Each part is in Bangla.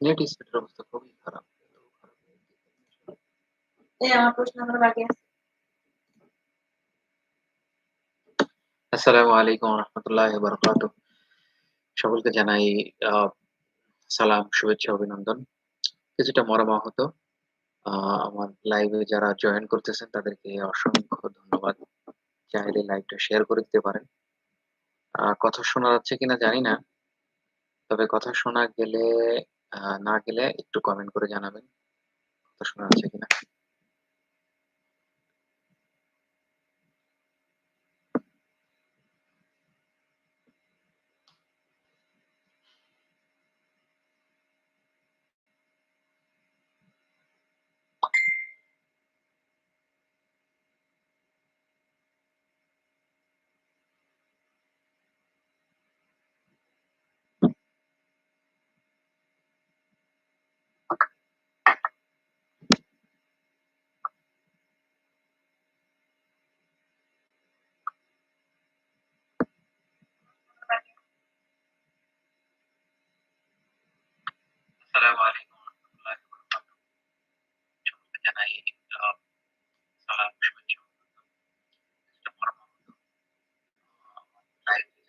নেট স্পিডের অবস্থা খুবই খারাপ। এই আমার প্রশ্নগুলো বাকি আছে। আসসালামু আলাইকুম রাহমাতুল্লাহি সকলকে জানাই সালাম, শুভেচ্ছা, অভিনন্দন। কিছুটা মর্মাহত। আমার লাইভে যারা জয়েন করতেছেন তাদেরকে অসংখ্য ধন্যবাদ। চাইলে লাইভটা শেয়ার করে দিতে পারেন। কথা শোনা যাচ্ছে কিনা জানি না। তবে কথা শোনা গেলে না গেলে একটু কমেন্ট করে জানাবেন। কথা শোনা আছে কিনা। আসসালামু আলাইকুম ওয়া রাহমাতুল্লাহি ওয়া বারাকাতুহু। সকলকে জানাই আ সালাম, শুভেচ্ছা, অভিনন্দন। কিছুটা মর্মাহত। আমার লাইভে যারা জয়েন করতেছেন তাদেরকে অসংখ্য ধন্যবাদ। চাইলে লাইভটা শেয়ার করে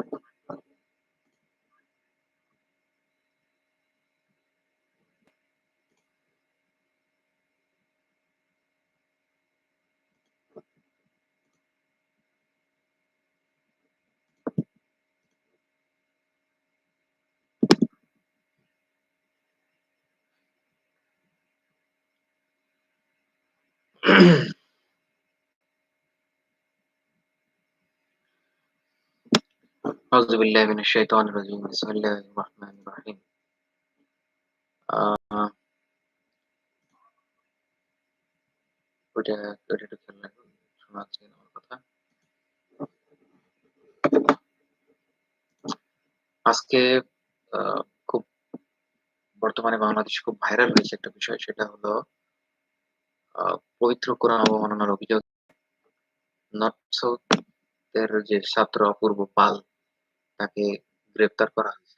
Mm-hmm. আউযু বিল্লাহি মিনাশ শাইতানির রাজিম। বিসমিল্লাহির রহমানির রহিম। আজকে খুব বর্তমানে বাংলাদেশে খুব ভাইরাল হয়েছে একটা বিষয়, সেটা হলো পবিত্র কোরআন অবমাননার অভিযোগ নর্থ সাউথ এর যে ছাত্র অপূর্ব পাল তাকে গ্রেপ্তার করা হয়েছে।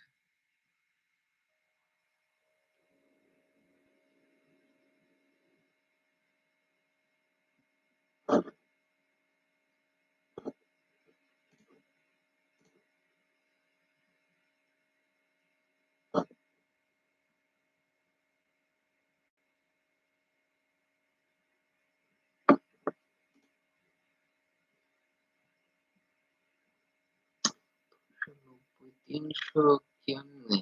তিনশো কেমনে?